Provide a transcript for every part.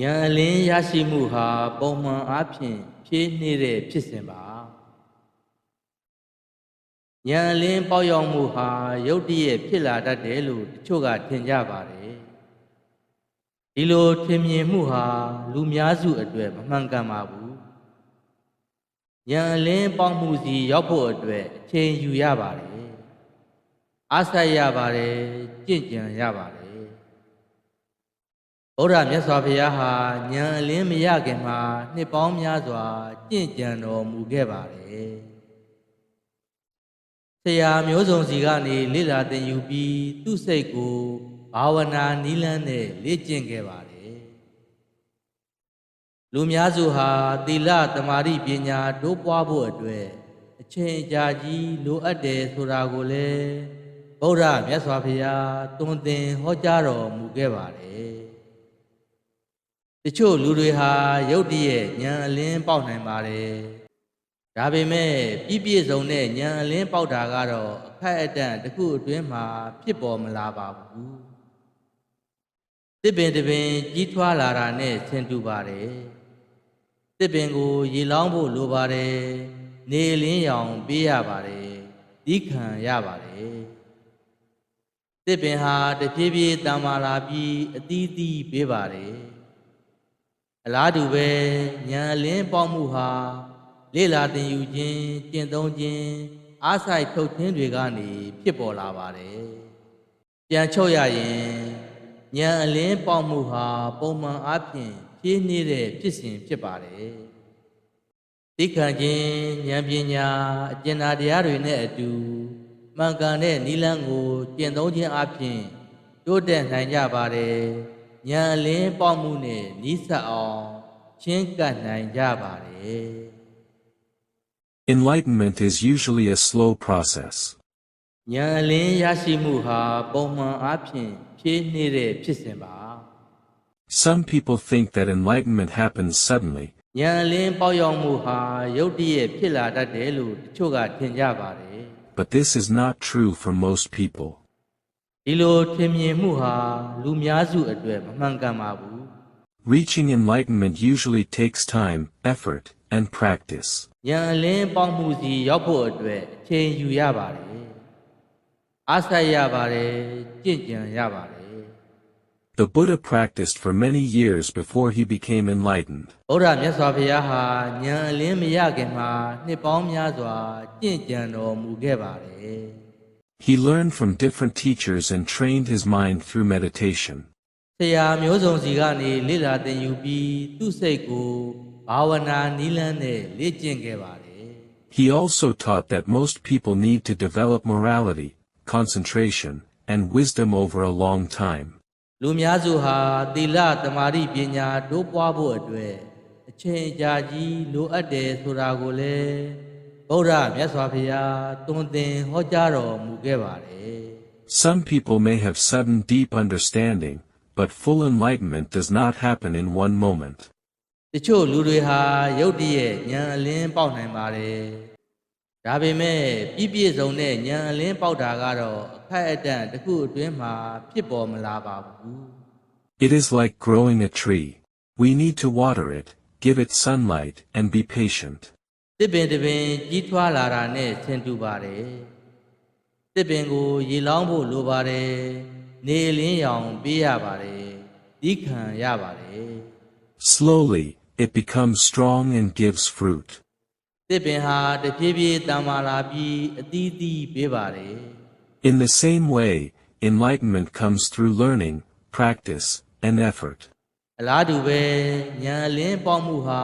ဉာဏ်အလင်းရရှိမှုဟာပုံမှန်အားဖြင့်ဖြည့်နေတဲ့ဖြစ်စဉ်ပါဉာဏ်အလင်းပေါက်ရောက်မှုဟာယုတ်တရက်ဖြစ်လာတတ်တယ်လို့တချို့ကထင်ကြပါတယ်ဒီလိုထင်မြင်မှုဟာလူများစုအတွက်မမှန်ကန်ပါဘူးဉာဏ်အလင်းပေါက်မှုစီရောက်ဖို့အတွက်အချိန်ယူရပါတယ်အားဆက်ရပါတယ်ကြင့်ကြံရပါတယ် ဗုဒ္ဓမြတ်စွာဘုရားဟာဉာဏ်အလင်းမရခင်မှာနှစ်ပေါင်းများစွာကြင့်ကြံတော်မူခဲ့ပါတယ်ဆရာမျိုးစုံစီကနေလေ့လာသင်ယူပြီးသူ့စိတ်ကိုဘာဝနာနီးလန်းနဲ့လေ့ကျင့်ခဲ့ပါတယ်လူများစုဟာသီလသမာဓိပညာတိုးပွားဖို့အတွက်အချိန်ကြာကြီးလိုအပ်တယ်ဆိုတာကိုလည်းဗုဒ္ဓမြတ်စွာဘုရားတွင်သင်ဟောကြားတော်မူခဲ့ပါတယ် တချို့လူတွေဟာရုတ်တရက်ဉာဏ်အလင်းပေါက်နိုင်ပါတယ်ဒါပေမဲ့ပြည့်ပြည့်စုံတဲ့ဉာဏ်အလင်းပေါက်တာကတော့အခက်အတန့်တစ်ခုအတွင်းမှာဖြစ်ပေါ်မလာပါဘူးတစ်ပင်တစ်ပင်ကြီးထွားလာတာနဲ့ဆင်တူပါတယ်တစ်ပင်ကိုရေလောင်းဖို့လိုပါတယ်နေလင်းရောင်ပေးရပါတယ်ဒီခံရပါတယ်တစ်ပင်ဟာတဖြည်းဖြည်းတန်မာလာပြီးအသီးသီးပေးပါတယ် အလားတူပဲဉာဏ်အလင်းပေါက်မှုဟာလေ့လာသင်ယူခြင်းကျင့်သုံးခြင်းအားဆိုင်ထုတ်ခြင်းတွေကနေဖြစ်ပေါ်လာပါတယ်။ပြန်ချုပ်ရရင်ဉာဏ်အလင်းပေါက်မှုဟာပုံမှန်အားဖြင့်ဖြည့်နေတဲ့ဖြစ်စဉ်ဖြစ်ပါတယ်။သိခံခြင်းဉာဏ်ပညာအကျဉ်းသာတရားတွေနဲ့အတူမှန်ကန်တဲ့နိလန်းကိုကျင့်သုံးခြင်းအပြင်တိုးတက်နိုင်ကြပါတယ်။ ဉာဏ်အလင်းပေါက်မှုနဲ့နီးစပ်အောင်ချင်းကပ်နိုင်ကြပါတယ် Enlightenment is usually a slow process. ဉာဏ်အလင်းရရှိမှုဟာပုံမှန်အားဖြင့်ဖြည့်နေတဲ့ဖြစ်စဉ်ပါ Some people think that enlightenment happens suddenly, ဉာဏ်အလင်းပေါက်ရောက်မှုဟာယုတ်တရက်ဖြစ်လာတတ်တယ်လို့တချို့ကထင်ကြပါတယ် but this is not true for most people. ဒီလိုထင်မြင်မှုဟာလူများစုအတွက်မမှန်ကန်ပါဘူး Reaching enlightenment usually takes time, effort, and practice. ။ဉာဏ်အလင်းပေါက်မှုစီရောက်ဖို့အတွက်အချိန်ယူရပါတယ်။အားဆက်ရပါတယ်၊ကြင့်ကြံရပါတယ်။ The Buddha practiced for many years before he became enlightened. ဗုဒ္ဓမြတ်စွာဘုရားဟာဉာဏ်အလင်းမရခင်မှာနှစ်ပေါင်းများစွာကြင့်ကြံတော်မူခဲ့ပါတယ်။ He learned from different teachers and trained his mind through meditation. ဆရာမျိုးစုံစီကနေလေ့လာသင်ယူပြီးသူ့စိတ်ကိုဘာဝနာနီးလန်းနဲ့လေ့ကျင့်ခဲ့ပါတယ် He also taught that most people need to develop morality, concentration, and wisdom over a long time. ။လူများစုဟာသီလသမာဓိပညာတိုးပွားဖို့အတွက်အချိန်ကြာကြီးလိုအပ်တယ်ဆိုတာကိုလည်း ဗုဒ္ဓမြတ်စွာဘုရားတွင်သင်ဟောကြားတော်မူခဲ့ပါတယ် Some people may have sudden deep understanding, but full enlightenment does not happen in one moment. ။တချို့လူတွေဟာယုတ်တရဲ့ဉာဏ်အလင်းပေါက်နိုင်ပါတယ်။ဒါပေမဲ့ပြည့်ပြည့်စုံတဲ့ဉာဏ်အလင်းပေါက်တာကတော့အခက်အတန့်တစ်ခုအတွင်းမှာဖြစ်ပေါ်မလာပါဘူး။ It is like growing a tree. We need to water it, give it sunlight, and be patient. တစ်ပင်တစ်ပင်ကြီးထွားလာတာနဲ့ဆင်တူပါတယ်။တစ်ပင်ကိုရေလောင်းဖို့လိုပါတယ်။နေလင်းရောင်ပေးရပါတယ်။ဒီခံရပါတယ်။ Slowly, it becomes strong and gives fruit. တစ်ပင်ဟာတဖြည်းဖြည်းတန်မာလာပြီးအသီးသီးပေးပါတယ် In the same way, enlightenment comes through learning, practice, and effort. ။အလားတူပဲဉာဏ်အလင်းပေါက်မှုဟာ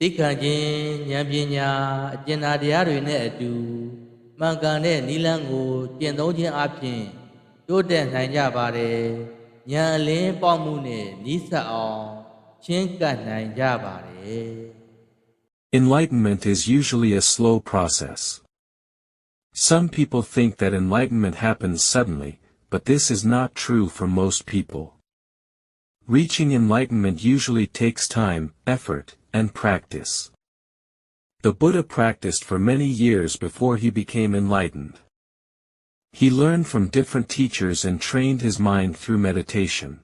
သိခံခြင်းဉာဏ်ပညာအကျဉ်းသာတရားတွေနဲ့အတူမှန်ကန်တဲ့နိလန်းကိုကျင့်သုံးခြင်းအပြင်တိုးတက်နိုင်ကြပါတယ်။ဉာဏ်အလင်းပေါက်မှုနဲ့ဤဆက်အောင်ချင်းကပ်နိုင်ကြပါတယ်။ Enlightenment is usually a slow process. Some people think that enlightenment happens suddenly, but this is not true for most people. Reaching enlightenment usually takes time, effort, and practice. The Buddha practiced for many years before he became enlightened. He learned from different teachers and trained his mind through meditation.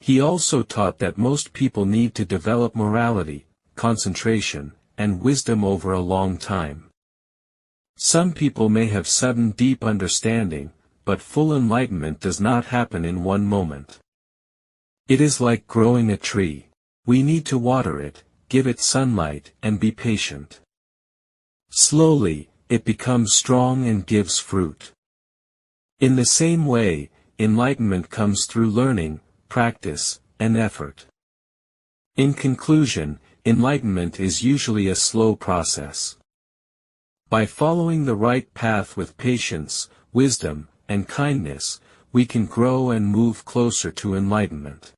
He also taught that most people need to develop morality, concentration, and wisdom over a long time. Some people may have sudden deep understanding, but full enlightenment does not happen in one moment. It is like growing a tree. We need to water it, give it sunlight, and be patient. Slowly, it becomes strong and gives fruit. In the same way, enlightenment comes through learning, practice, and effort. In conclusion, enlightenment is usually a slow process. By following the right path with patience, wisdom, and kindness, we can grow and move closer to enlightenment.